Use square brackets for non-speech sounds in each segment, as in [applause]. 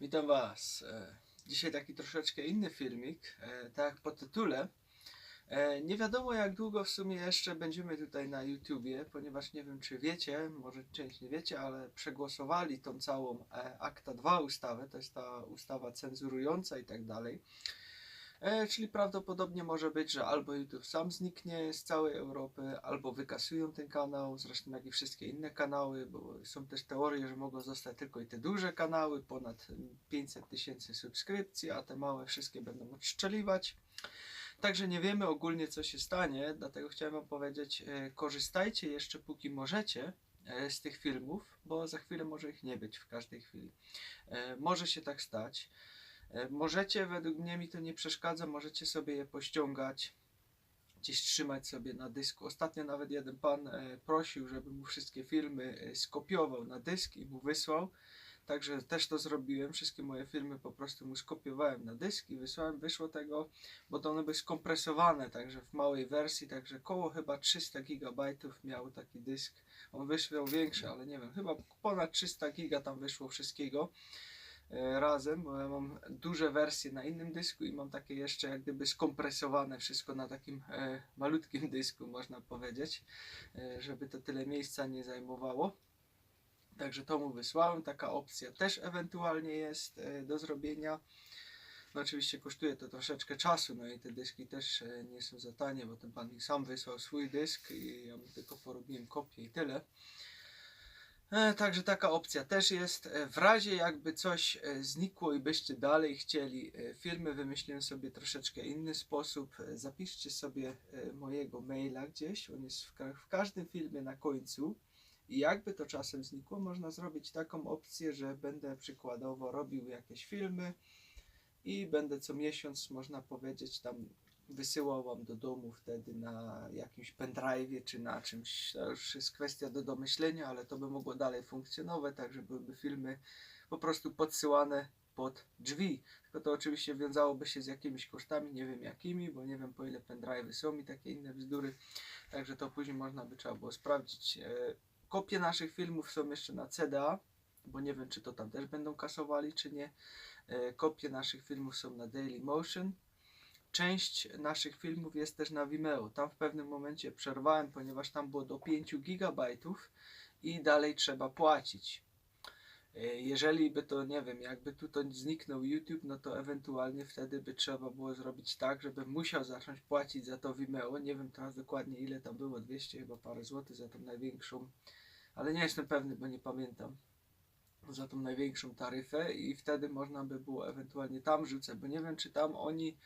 Witam Was. E, Dzisiaj taki troszeczkę inny filmik, e, tak po tytule. E, Nie wiadomo jak długo w sumie jeszcze będziemy tutaj na YouTubie, ponieważ nie wiem czy wiecie, może część nie wiecie, ale przegłosowali tą całą Akta 2 ustawę, to jest ta ustawa cenzurująca i tak dalej. E, Czyli prawdopodobnie może być, że albo YouTube sam zniknie z całej Europy, albo wykasują ten kanał, zresztą jak i wszystkie inne kanały, bo są też teorie, że mogą zostać tylko i te duże kanały, ponad 500 tysięcy subskrypcji, a te małe wszystkie będą odszczeliwać. Także nie wiemy ogólnie co się stanie, dlatego chciałem wam powiedzieć, e, korzystajcie jeszcze póki możecie e, z tych filmów, bo za chwilę może ich nie być w każdej chwili. Może się tak stać. E, Możecie, według mnie mi to nie przeszkadza, możecie sobie je pościągać, gdzieś trzymać sobie na dysku. Ostatnio nawet jeden pan e, prosił, żeby mu wszystkie filmy e, skopiował na dysk i mu wysłał. Także też to zrobiłem. Wszystkie moje filmy po prostu mu skopiowałem na dysk i wysłałem. Wyszło tego, bo to one były skompresowane, także w małej wersji, także koło chyba 300 GB miał taki dysk. On wyszło większy, ale nie wiem, chyba ponad 300 giga tam wyszło wszystkiego razem, bo ja mam duże wersje na innym dysku i mam takie jeszcze jak gdyby skompresowane wszystko na takim e, malutkim [laughs] dysku, można powiedzieć, e, żeby to tyle miejsca nie zajmowało. Także to mu wysłałem, taka opcja też ewentualnie jest e, do zrobienia. No oczywiście kosztuje to troszeczkę czasu, no i te dyski też e, nie są za tanie, bo ten pan mi sam wysłał swój dysk i ja mu tylko porobiłem kopię i tyle. E, Także taka opcja też jest. E, W razie jakby coś e, znikło i byście dalej chcieli filmy, wymyśliłem sobie troszeczkę inny sposób. Zapiszcie sobie mojego maila gdzieś, on jest w, w każdym filmie na końcu. I jakby to czasem znikło, można zrobić taką opcję, że będę przykładowo robił jakieś filmy i będę co miesiąc, można powiedzieć, tam wysyłał wam do domu wtedy na jakimś pendrive'ie czy na czymś. To już jest kwestia do domyślenia, ale to by mogło dalej funkcjonować, tak że byłyby filmy po prostu podsyłane pod drzwi. Tylko to oczywiście wiązałoby się z jakimiś kosztami, nie wiem jakimi, bo nie wiem po ile pendrive'y są i takie inne bzdury. Także to później można by trzeba było sprawdzić. E, Kopie naszych filmów są jeszcze na CDA, bo nie wiem czy to tam też będą kasowali, czy nie. E, Kopie naszych filmów są na Dailymotion. Część naszych filmów jest też na Vimeo. Tam w pewnym momencie przerwałem, ponieważ tam było do 5 GB i dalej trzeba płacić. E, Jeżeli by to, nie wiem, jakby tu to zniknął YouTube, no to ewentualnie wtedy by trzeba było zrobić tak, żebym musiał zacząć płacić za to Vimeo. Nie wiem teraz dokładnie ile tam było, 200 chyba parę złotych za tą największą, ale nie jestem pewny, bo nie pamiętam za tą największą taryfę i wtedy można by było ewentualnie tam rzucać, bo nie wiem czy tam oni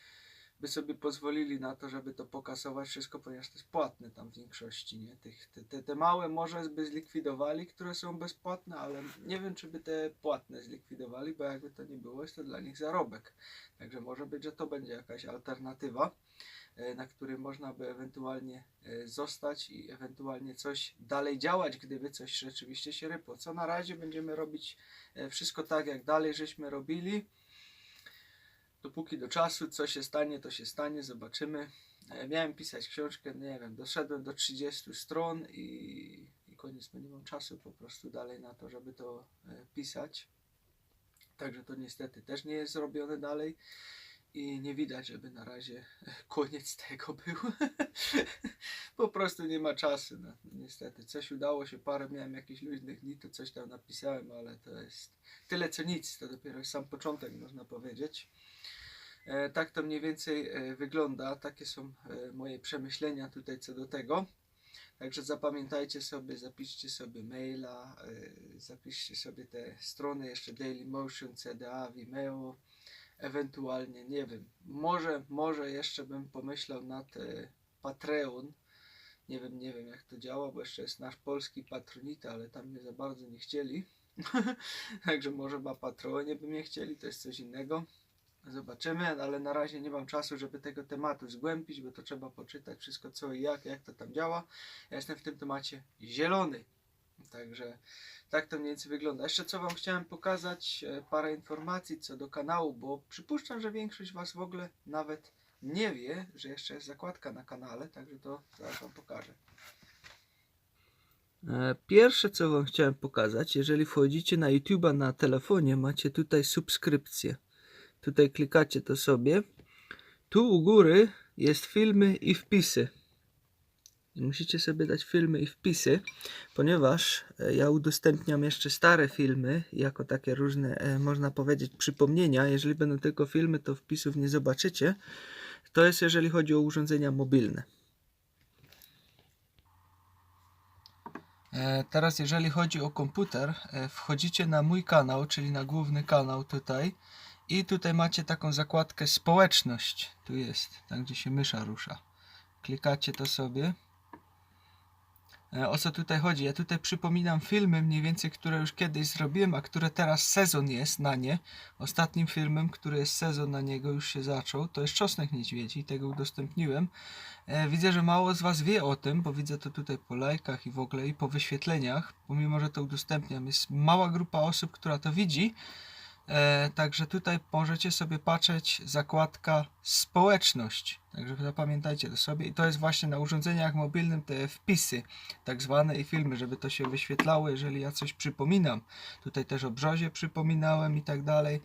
by sobie pozwolili na to, żeby to pokasować wszystko, ponieważ to jest płatne tam w większości, nie? Tych, te, te, te małe może by zlikwidowali, które są bezpłatne, ale nie wiem czy by te płatne zlikwidowali, bo jakby to nie było, jest to dla nich zarobek. Także może być, że to będzie jakaś alternatywa, e, na którym można by ewentualnie e, zostać i ewentualnie coś dalej działać, gdyby coś rzeczywiście się rypło. Co na razie będziemy robić e, wszystko tak, jak dalej żeśmy robili. Dopóki do czasu, co się stanie, to się stanie, zobaczymy. E, Miałem pisać książkę, nie wiem, doszedłem do 30 stron i, i koniec, bo nie mam czasu po prostu dalej na to, żeby to e, pisać. Także to niestety też nie jest zrobione dalej i nie widać, żeby na razie [laughs] koniec tego był. [laughs] po prostu nie ma czasu, no, niestety. Coś udało się, parę miałem jakichś luźnych dni, to coś tam napisałem, ale to jest tyle co nic, to dopiero sam początek można powiedzieć. E, tak to mniej więcej e, wygląda, takie są e, moje przemyślenia tutaj co do tego. Także zapamiętajcie sobie, zapiszcie sobie maila, e, zapiszcie sobie te strony, jeszcze Dailymotion, CDA, Vimeo, ewentualnie, nie wiem, może, może jeszcze bym pomyślał nad e, Patreon. Nie wiem, nie wiem jak to działa, bo jeszcze jest nasz polski Patronita, ale tam nie za bardzo nie chcieli. [laughs] Także może na Patronie by nie chcieli, to jest coś innego. Zobaczymy, ale na razie nie mam czasu, żeby tego tematu zgłębić, bo to trzeba poczytać wszystko co i jak, jak to tam działa. Ja jestem w tym temacie zielony. Także tak to mniej więcej wygląda. Jeszcze co Wam chciałem pokazać, e, parę informacji co do kanału, bo przypuszczam, że większość Was w ogóle nawet nie wie, że jeszcze jest zakładka na kanale, także to zaraz Wam pokażę. E, Pierwsze co wam chciałem pokazać, jeżeli wchodzicie na YouTube'a na telefonie, macie tutaj subskrypcję. Tutaj klikacie to sobie. Tu u góry jest filmy i wpisy. Musicie sobie dać filmy i wpisy, ponieważ e, ja udostępniam jeszcze stare filmy, jako takie różne, e, można powiedzieć, przypomnienia. Jeżeli będą tylko filmy, to wpisów nie zobaczycie. To jest jeżeli chodzi o urządzenia mobilne. E, Teraz jeżeli chodzi o komputer, wchodzicie na mój kanał, czyli na główny kanał tutaj i tutaj macie taką zakładkę społeczność. Tu jest, tam gdzie się mysza rusza. Klikacie to sobie. E, O co tutaj chodzi? Ja tutaj przypominam filmy mniej więcej, które już kiedyś zrobiłem, a które teraz sezon jest na nie. Ostatnim filmem, który jest sezon na niego, już się zaczął, to jest Czosnek Niedźwiedzi, tego udostępniłem. E, Widzę, że mało z Was wie o tym, bo widzę to tutaj po lajkach i w ogóle i po wyświetleniach, pomimo, że to udostępniam. Jest mała grupa osób, która to widzi. E, także tutaj możecie sobie patrzeć zakładka społeczność. Także zapamiętajcie to sobie. I to jest właśnie na urządzeniach mobilnym te wpisy, tak zwane i filmy, żeby to się wyświetlało, jeżeli ja coś przypominam. Tutaj też o brzozie przypominałem i tak dalej.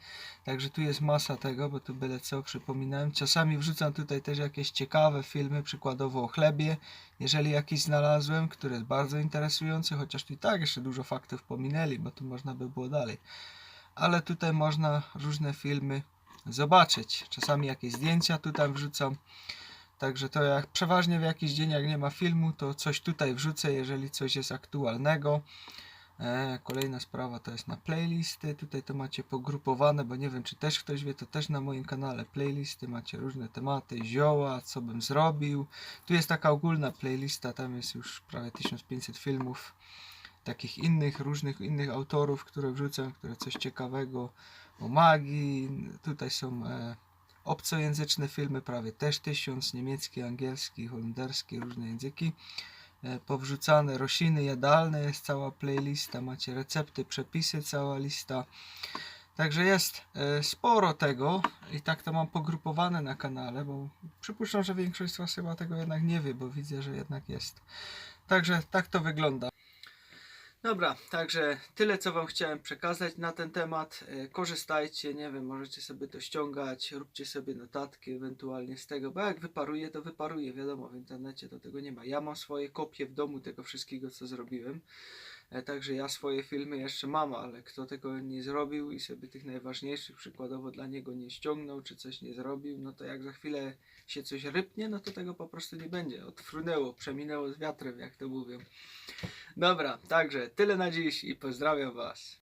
Także tu jest masa tego, bo tu byle co przypominałem. Czasami wrzucam tutaj też jakieś ciekawe filmy, przykładowo o chlebie, jeżeli jakiś znalazłem, który jest bardzo interesujący, chociaż tu i tak jeszcze dużo faktów pominęli, bo tu można by było dalej. Ale tutaj można różne filmy zobaczyć. Czasami jakieś zdjęcia tutaj wrzucam. Także to jak przeważnie w jakiś dzień jak nie ma filmu, to coś tutaj wrzucę, jeżeli coś jest aktualnego. E, kolejna sprawa to jest na playlisty. Tutaj to macie pogrupowane, bo nie wiem czy też ktoś wie, to też na moim kanale playlisty macie różne tematy, zioła, co bym zrobił. Tu jest taka ogólna playlista, tam jest już prawie 1500 filmów takich innych, różnych innych autorów, które wrzucam, które coś ciekawego o magii. Tutaj są e, obcojęzyczne filmy, prawie też tysiąc, niemiecki, angielski, holenderski, różne języki e, powrzucane, rośliny jadalne jest cała playlista, macie recepty, przepisy, cała lista. Także jest e, sporo tego i tak to mam pogrupowane na kanale, bo przypuszczam, że większość z Was chyba tego jednak nie wie, bo widzę, że jednak jest. Także tak to wygląda. Dobra, także tyle co Wam chciałem przekazać na ten temat. E, Korzystajcie, nie wiem, możecie sobie to ściągać, róbcie sobie notatki ewentualnie z tego, bo jak wyparuje, to wyparuje, wiadomo, w internecie to tego nie ma. Ja mam swoje kopie w domu tego wszystkiego, co zrobiłem. E, Także ja swoje filmy jeszcze mam, ale kto tego nie zrobił i sobie tych najważniejszych przykładowo dla niego nie ściągnął, czy coś nie zrobił, no to jak za chwilę się coś rypnie, no to tego po prostu nie będzie. Odfrunęło, przeminęło z wiatrem, jak to mówią. Dobra, także tyle na dziś i pozdrawiam Was.